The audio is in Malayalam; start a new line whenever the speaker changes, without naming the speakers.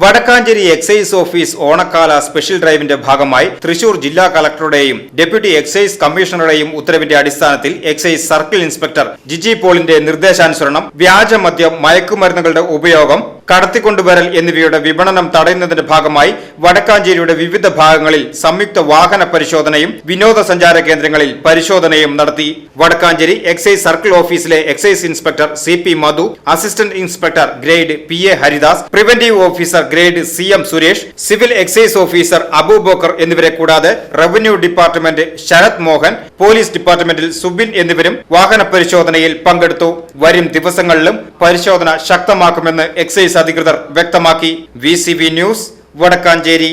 Vadakkanchery excise office ഓണക്കാല സ്പെഷ്യൽ ഡ്രൈവിന്റെ ഭാഗമായി തൃശൂർ ജില്ലാ കളക്ടറുടെയും ഡെപ്യൂട്ടി എക്സൈസ് കമ്മീഷണറുടെയും ഉത്തരവിന്റെ അടിസ്ഥാനത്തിൽ എക്സൈസ് സർക്കിൾ ഇൻസ്പെക്ടർ ജിജി പോളിന്റെ നിർദ്ദേശാനുസരണം വ്യാജമദ്യം മയക്കുമരുന്നുകളുടെ ഉപയോഗം കടത്തിക്കൊണ്ടുവരൽ എന്നിവയുടെ വിപണനം തടയുന്നതിന്റെ ഭാഗമായി വടക്കാഞ്ചേരിയുടെ വിവിധ ഭാഗങ്ങളിൽ സംയുക്ത വാഹന പരിശോധനയും വിനോദസഞ്ചാര കേന്ദ്രങ്ങളിൽ പരിശോധനയും നടത്തി. വടക്കാഞ്ചേരി എക്സൈസ് സർക്കിൾ ഓഫീസിലെ excise inspector C P Madhu assistant inspector grade P A Haridas preventive officer grade C M Suresh civil excise officer Abubacker എന്നിവരെ കൂടാതെ revenue department Sarath Mohan police ഡിപ്പാർട്ട്മെന്റിൽ സുബിൻ എന്നിവരും വാഹന പരിശോധനയിൽ പങ്കെടുത്തു. വരും ദിവസങ്ങളിലും പരിശോധന ശക്തമാക്കുമെന്ന് എക്സൈസ് അധികൃതർ വ്യക്തമാക്കി. V news Vadakkanchery.